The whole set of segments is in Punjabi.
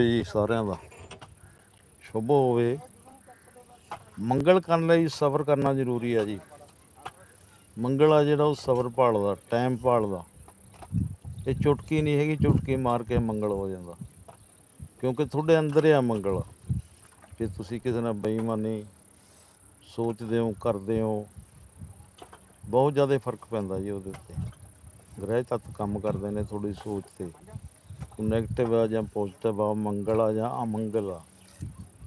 ਹੋਵੇ ਜੀ ਸਾਰਿਆਂ ਦਾ। ਸ਼ੁਭ ਹੋਵੇ। ਮੰਗਲ ਕਰਨ ਲਈ ਸਬਰ ਕਰਨਾ ਜ਼ਰੂਰੀ ਆ ਜੀ। ਮੰਗਲ ਆ ਜਿਹੜਾ ਉਹ ਸਬਰ ਭਾਲਦਾ ਟਾਈਮ ਭਾਲਦਾ। ਇਹ ਚੁਟਕੀ ਨਹੀਂ ਹੈਗੀ, ਚੁਟਕੀ ਮਾਰ ਕੇ ਮੰਗਲ ਹੋ ਜਾਂਦਾ। ਕਿਉਂਕਿ ਤੁਹਾਡੇ ਅੰਦਰ ਆ ਮੰਗਲ। ਜੇ ਤੁਸੀਂ ਕਿਸੇ ਨਾਲ ਬੇਈਮਾਨੀ ਸੋਚਦੇ ਹੋ, ਕਰਦੇ ਹੋ, ਬਹੁਤ ਜ਼ਿਆਦਾ ਫ਼ਰਕ ਪੈਂਦਾ ਜੀ ਉਹਦੇ ਉੱਤੇ। ਗ੍ਰਹਿ ਤੱਤ ਕੰਮ ਕਰਦੇ ਨੇ ਤੁਹਾਡੀ ਸੋਚ ਤੇ। ਨੈਗੇਟਿਵ ਆ ਜਾਂ ਪੋਜ਼ਿਟਿਵ ਆ ਮੰਗਲ ਆ ਜਾਂ ਅਮੰਗਲ ਆ।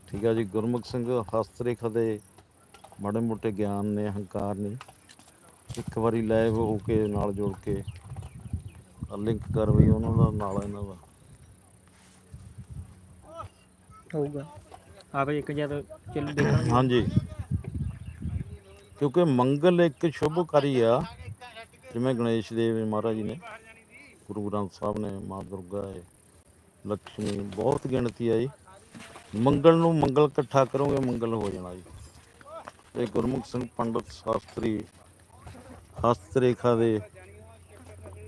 ਠੀਕ ਆ ਜੀ ਗੁਰਮੁਖ ਸਿੰਘ ਹਸਤਰੇਖਾ ਦੇ ਮਾੜੇ ਮੋਟੇ ਗਿਆਨ ਨੇ ਹੰਕਾਰ ਨੇ ਇੱਕ ਵਾਰੀ ਲਾਈਵ ਹੋ ਕੇ ਨਾਲ ਜੁੜ ਕੇ ਲਿੰਕ ਕਰ ਵੀ ਉਹਨਾਂ ਦਾ ਨਾਲ ਇਹਨਾਂ ਦਾ। ਹੋਊਗਾ। ਆ ਬਈ ਇੱਕ ਜਦ ਚੱਲ ਦੇਖਾਂਗੇ। ਹਾਂਜੀ। ਕਿਉਂਕਿ ਮੰਗਲ ਇੱਕ ਸ਼ੁਭਕਾਰੀ ਆ ਜਿਵੇਂ ਗਣੇਸ਼ ਦੇਵ ਮਹਾਰਾਜ ਜੀ ਨੇ। ਗੁਰੂ ਗ੍ਰੰਥ ਸਾਹਿਬ ਨੇ, ਮਾਂ ਦੁਰਗਾ ਹੈ ਲక్ష్ਮੀ ਬਹੁਤ ਗਿਣਤੀ ਆ ਜੀ। ਮੰਗਲ ਨੂੰ ਮੰਗਲ ਇਕੱਠਾ ਕਰੋਗੇ, ਮੰਗਲ ਹੋ ਜਾਣਾ ਜੀ। ਇਹ ਗੁਰਮੁਖ ਸਿੰਘ ਪੰਡਤ ਸ਼ਾਸਤਰੀ ਹਸਤ ਰੇਖਾ ਦੇ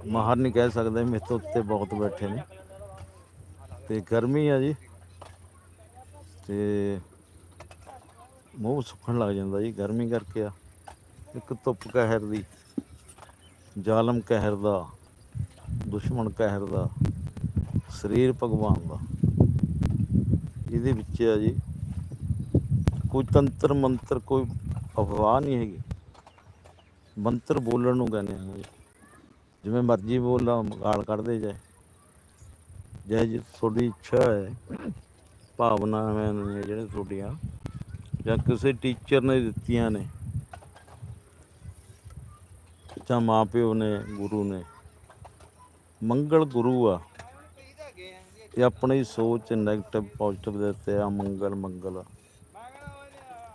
ਮਾਹਰ ਨਹੀਂ ਕਹਿ ਸਕਦੇ ਮੇਰੇ ਤੋਂ ਉੱਤੇ ਬਹੁਤ ਬੈਠੇ ਨੇ। ਤੇ ਗਰਮੀ ਆ ਜੀ। ਤੇ ਮੂੰਹ ਸੁੱਕਣ ਲੱਗ ਜਾਂਦਾ ਜੀ, ਗਰਮੀ ਕਰਕੇ ਆ। ਇੱਕ ਧੁੱਪ ਕਹਿਰ ਦੀ, ਜ਼ਾਲਮ ਕਹਿਰ ਦਾ। ਦੁਸ਼ਮਣ ਕਹਿਰ ਦਾ, ਸਰੀਰ ਭਗਵਾਨ ਦਾ। ਇਹਦੇ ਵਿੱਚ ਆ ਜੀ, ਕੋਈ ਤੰਤਰ ਮੰਤਰ ਕੋਈ ਅਫਵਾਹ ਨਹੀਂ ਹੈਗੀ। ਮੰਤਰ ਬੋਲਣ ਨੂੰ ਕਹਿੰਦੇ ਆ ਜੀ। ਜਿਵੇਂ ਮਰਜ਼ੀ ਬੋਲਾਂ, ਗਾਲ ਕੱਢਦੇ ਜਾਏ। ਜੇ ਜੀ, ਤੁਹਾਡੀ ਇੱਛਾ ਹੈ ਭਾਵਨਾਵਾਂ ਨੇ ਜਿਹੜੇ ਤੁਹਾਡੀਆਂ, ਜਾਂ ਕਿਸੇ ਟੀਚਰ ਨੇ ਦਿੱਤੀਆਂ ਨੇ, ਜਾਂ ਮਾਪਿਓ ਨੇ, ਗੁਰੂ ਨੇ। ਮੰਗਲ ਗੁਰੂ ਆ। ਇਹ ਆਪਣੀ ਸੋਚ ਨੈਗੇਟਿਵ ਪੋਜ਼ਿਟਿਵ ਦੇ ਉੱਤੇ ਆ, ਮੰਗਲ ਮੰਗਲ।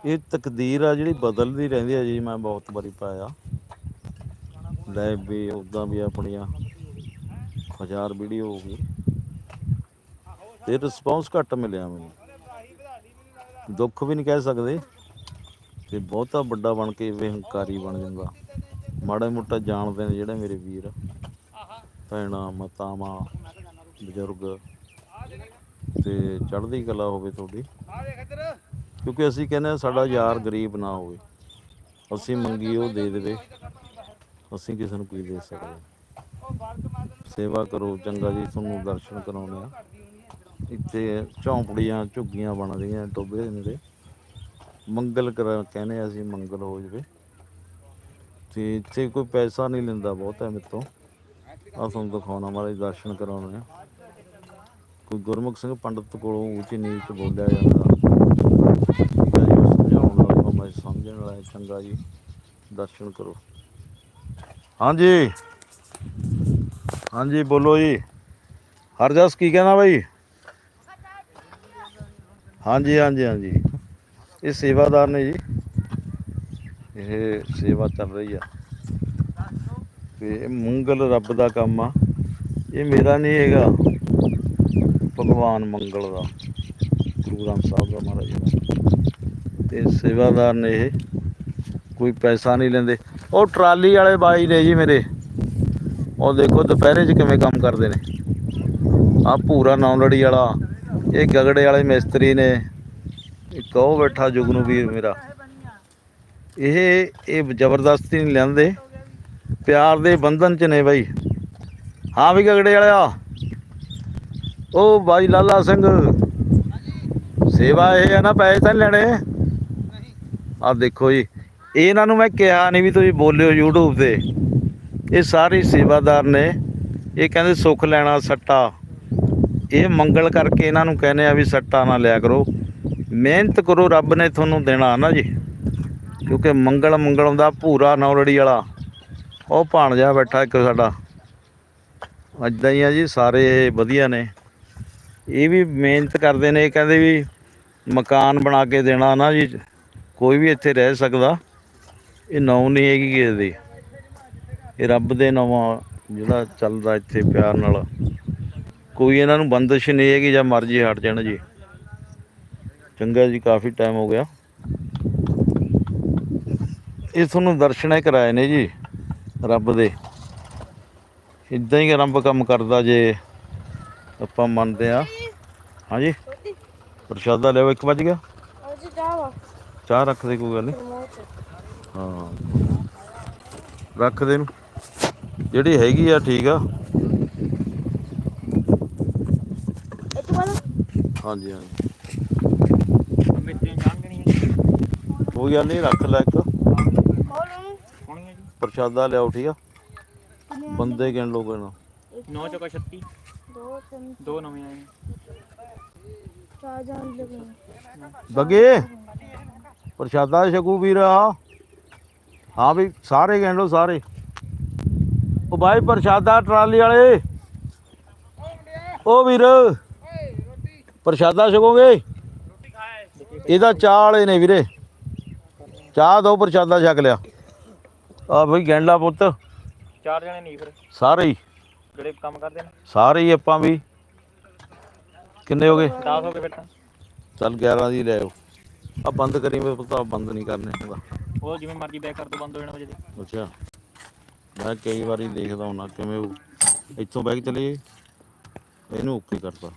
ਇਹ ਤਕਦੀਰ ਆ ਜਿਹੜੀ ਬਦਲਦੀ ਰਹਿੰਦੀ ਆ ਜੀ, ਮੈਂ ਬਹੁਤ ਵਾਰੀ ਪਾਇਆ। ਲੈ ਵੀ ਉਦਾਂ ਵੀ ਆਪਣੀਆਂ ਹਜ਼ਾਰ ਵੀਡੀਓ ਹੋ ਗਈ। ਤੇ ਰਿਸਪੌਂਸ ਘੱਟ ਮਿਲਿਆ ਮੈਨੂੰ। ਦੁੱਖ ਵੀ ਨਹੀਂ ਕਹਿ ਸਕਦੇ। ਤੇ ਬਹੁਤਾ ਵੱਡਾ ਬਣ ਕੇ ਵੀ ਹੰਕਾਰੀ ਬਣ ਜਾਂਦਾ। ਮਾੜਾ ਮੋਟਾ ਜਾਣਦੇ ਨੇ ਜਿਹੜੇ ਮੇਰੇ ਵੀਰ। ਭੈਣਾਂ, ਮਾਤਾਵਾਂ, ਬਜ਼ੁਰਗ। ਤੇ ਚੜ੍ਹਦੀ ਕਲਾ ਹੋਵੇ ਤੁਹਾਡੀ। ਕਿਉਂਕਿ ਅਸੀਂ ਕਹਿੰਦੇ ਹਾਂ ਸਾਡਾ ਯਾਰ ਗਰੀਬ ਨਾ ਹੋਵੇ। ਅਸੀਂ ਮੰਗੀ ਉਹ ਦੇ ਦੇਵੇ। ਅਸੀਂ ਕਿਸੇ ਨੂੰ ਕੀ ਦੇ ਸਕਦੇ? ਸੇਵਾ ਕਰੋ, ਚੰਗਾ ਜੀ, ਤੁਹਾਨੂੰ ਦਰਸ਼ਨ ਕਰਾਉਣੇ ਆ ਇੱਥੇ ਝੌਂਪੜੀਆਂ, ਝੁੱਗੀਆਂ ਬਣ ਰਹੀਆਂ ਟੋਬੇ ਦੇ ਮੰਗਲ ਕਰ ਕਹਿੰਦੇ ਆ ਅਸੀਂ ਮੰਗਲ ਹੋ ਜਵੇ। ਤੇ ਇੱਥੇ ਕੋਈ ਪੈਸਾ ਨਹੀਂ ਲੈਂਦਾ ਬਹੁਤ ਹੈ ਮੇਰੇ ਤੋਂ। ਆ ਤੁਹਾਨੂੰ ਦਿਖਾਉਣਾ ਮਾਰੇ ਦਰਸ਼ਨ ਕਰਾਉਣੇ ਆ। ਕੋਈ ਗੁਰਮੁਖ ਸਿੰਘ ਪੰਡਤ ਕੋਲੋਂ ਉੱਚੀ ਨੀਚ ਬੋਲਿਆ ਜਾਂਦਾ। ਸਮਝਾਉਣ ਵਾਲਾ ਭਾਵੇਂ ਸਮਝਣ ਵਾਲਾ ਚੰਗਾ ਜੀ। ਦਰਸ਼ਨ ਕਰੋ। ਹਾਂਜੀ। ਹਾਂਜੀ, ਬੋਲੋ ਜੀ। ਹਰਜਸ, ਕੀ ਕਹਿੰਦਾ ਬਾਈ? ਹਾਂਜੀ ਹਾਂਜੀ ਹਾਂਜੀ। ਇਹ ਸੇਵਾਦਾਰ ਨੇ ਜੀ। ਇਹ ਸੇਵਾ ਚੱਲ ਰਹੀ ਆ। ਤੇ ਇਹ ਮੰਗਲ ਰੱਬ ਦਾ ਕੰਮ ਆ। ਇਹ ਮੇਰਾ ਨਹੀਂ ਹੈਗਾ। ਭਗਵਾਨ ਮੰਗਲ ਦਾ। ਗੁਰੂ ਗ੍ਰੰਥ ਸਾਹਿਬ ਦਾ ਮਹਾਰਾਜ ਜੀ ਦਾ। ਤੇ ਸੇਵਾਦਾਰ ਨੇ ਇਹ। ਕੋਈ ਪੈਸਾ ਨਹੀਂ ਲੈਂਦੇ। ਉਹ ਟਰਾਲੀ ਵਾਲੇ ਬਾਈ ਨੇ ਜੀ ਮੇਰੇ। ਉਹ ਦੇਖੋ ਦੁਪਹਿਰੇ 'ਚ ਕਿਵੇਂ ਕੰਮ ਕਰਦੇ ਨੇ। ਆ ਪੂਰਾ ਨੌਲੜੀ ਵਾਲਾ। ਇਹ ਗਗੜੇ ਵਾਲੇ ਮਿਸਤਰੀ ਨੇ। ਇੱਕ ਉਹ ਬੈਠਾ ਜੁਗਨੂ ਵੀਰ ਮੇਰਾ। ਇਹ ਇਹ ਜ਼ਬਰਦਸਤੀ ਨਹੀਂ ਲੈਂਦੇ। ਪਿਆਰ ਦੇ ਬੰਧਨ 'ਚ ਨੇ ਬਾਈ। ਹਾਂ ਵੀ ਗਗੜੇ ਵਾਲਿਆ। ਉਹ ਬਾਈ ਲਾਲਾ ਸਿੰਘ। ਸੇਵਾ ਇਹ ਆ ਨਾ, ਪੈਸੇ ਤਾਂ ਲੈਣੇ। ਆ ਦੇਖੋ ਜੀ, ਇਹਨਾਂ ਨੂੰ ਮੈਂ ਕਿਹਾ ਨਹੀਂ ਵੀ ਤੁਸੀਂ ਬੋਲਿਓ YouTube ਤੇ। ਇਹ ਸਾਰੇ ਸੇਵਾਦਾਰ ਨੇ। ਇਹ ਕਹਿੰਦੇ ਸੁੱਖ ਲੈਣਾ ਸੱਟਾ। ਇਹ ਮੰਗਲ ਕਰਕੇ ਇਹਨਾਂ ਨੂੰ ਕਹਿੰਦੇ ਆ ਵੀ ਸੱਟਾ ਨਾ ਲਿਆ ਕਰੋ। ਮਿਹਨਤ ਕਰੋ, ਰੱਬ ਨੇ ਤੁਹਾਨੂੰ ਦੇਣਾ ਨਾ ਜੀ। ਕਿਉਂਕਿ ਮੰਗਲ ਮੰਗਲ ਹੁੰਦਾ, ਭੂਰਾ ਨੌਰੜੀ ਵਾਲਾ। ਉਹ ਭਾਣਜਾ ਬੈਠਾ ਇੱਕ ਸਾਡਾ। ਅੱਦਾਂ ਹੀ ਆ ਜੀ, ਸਾਰੇ ਵਧੀਆ ਨੇ। ਇਹ ਵੀ ਮਿਹਨਤ ਕਰਦੇ ਨੇ, ਇਹ ਕਹਿੰਦੇ ਵੀ ਮਕਾਨ ਬਣਾ ਕੇ ਦੇਣਾ ਨਾ ਜੀ, ਕੋਈ ਵੀ ਇੱਥੇ ਰਹਿ ਸਕਦਾ। ਇਹ ਨੌ ਨਹੀਂ ਹੈਗੀ ਕਿਸੇ ਦੀ। ਇਹ ਰੱਬ ਦੇ ਨਵਾਂ ਜਿਹੜਾ ਚੱਲਦਾ ਇੱਥੇ ਪਿਆਰ ਨਾਲ। ਕੋਈ ਇਹਨਾਂ ਨੂੰ ਬੰਦਸ਼ ਨਹੀਂ ਹੈਗੀ ਜਾਂ ਮਰਜ਼ੀ ਹਟ ਜਾਣ ਜੀ। ਚੰਗਾ ਜੀ, ਕਾਫੀ ਟਾਈਮ ਹੋ ਗਿਆ। ਇਹ ਤੁਹਾਨੂੰ ਦਰਸ਼ਨੇ ਕਰਾਏ ਨੇ ਜੀ। ਰੱਬ ਦੇ। ਇਦਾਂ ਹੀ ਰੱਬ ਕੰਮ ਕਰਦਾ ਜੇ ਆਪਾਂ ਮੰਨਦੇ ਆ ਹਾਂਜੀ? ਪ੍ਰਸ਼ਾਦਾ ਲਿਓ 1 ਵਜ ਗਿਆ। ਅੱਜ ਜਾਵਾ ਚਾਹ ਰੱਖ ਦੇ ਕੋਈ ਗੱਲ ਨਹੀਂ ਹਾਂ। ਰੱਖ ਦੇ ਨੂੰ ਜਿਹੜੀ ਹੈਗੀ ਆ ਠੀਕ ਆ। ਹਾਂਜੀ ਹਾਂਜੀ। ਜਾਣਗੇ ਨਹੀਂ ਕੋਈ ਗੱਲ ਨਹੀਂ ਰੱਖ ਲੈ ਇੱਕ। ਪ੍ਰਸ਼ਾਦਾ ਲਿਆਓ ਠੀਕ ਆ? ਬੰਦੇ ਗਿਣ ਲੋ ਨਾ? 9 ਚੌਕਾ 36 ਦੋ ਤਿੰਨ। ਦੋ ਨਵੇਂ ਆਏ ਨੇ ਚਾਰ ਜਾਣ ਲੱਗੇ ਬੱਗੇ? ਪ੍ਰਸ਼ਾਦਾ ਛਕੂ ਵੀਰ ਆ ਹਾਂ? ਵੀ ਸਾਰੇ ਗਿਣ ਲੋ ਸਾਰੇ। ਉਹ ਭਾਈ ਪ੍ਰਸ਼ਾਦਾ ਟਰਾਲੀ ਵਾਲੇ। ਉਹ ਵੀਰ। ਪ੍ਰਸ਼ਾਦਾ ਛਕੋਗੇ? ਇਹਦਾ ਚਾਹ ਵਾਲੇ ਨੇ ਵੀਰੇ। ਚਾਹ ਦੋ ਪ੍ਰਸ਼ਾਦਾ ਛਕ ਲਿਆ। ਆ ਬਈ ਲਾ ਪੁੱਤ। ਚਾਰ ਜਣੇ ਨਹੀਂ ਫਿਰ। ਸਾਰੇ ਹੀ। ਜਿਹੜੇ ਕੰਮ ਕਰਦੇ ਨੇ। ਸਾਰੇ ਹੀ ਆਪਾਂ ਵੀ। ਕਿੰਨੇ ਹੋ ਗਏ? 10 ਹੋ ਗਏ ਫਿਰ ਤਾਂ। ਚੱਲ 11 ਦੀ ਲੈ ਆਓ। ਆ ਬੰਦ ਕਰੀ ਮੈਂ ਪਤਾ ਬੰਦ ਨਹੀਂ ਕਰਨੇ ਹੁੰਦਾ ਉਹ ਜਿਵੇਂ ਮਰਜ਼ੀ ਬੈਕ ਕਰ ਦੋ ਬੰਦ ਹੋ ਜਾਣਾ ਵਜੇ ਦੇ। ਅੱਛਾ। ਮੈਂ ਕਈ ਵਾਰੀ ਦੇਖਦਾ ਹੁਣਾ ਕਿਵੇਂ ਉਹ ਇੱਥੋਂ ਬੈਗ ਚਲੇ ਇਹਨੂੰ ਓਕੇ ਕਰਤਾ।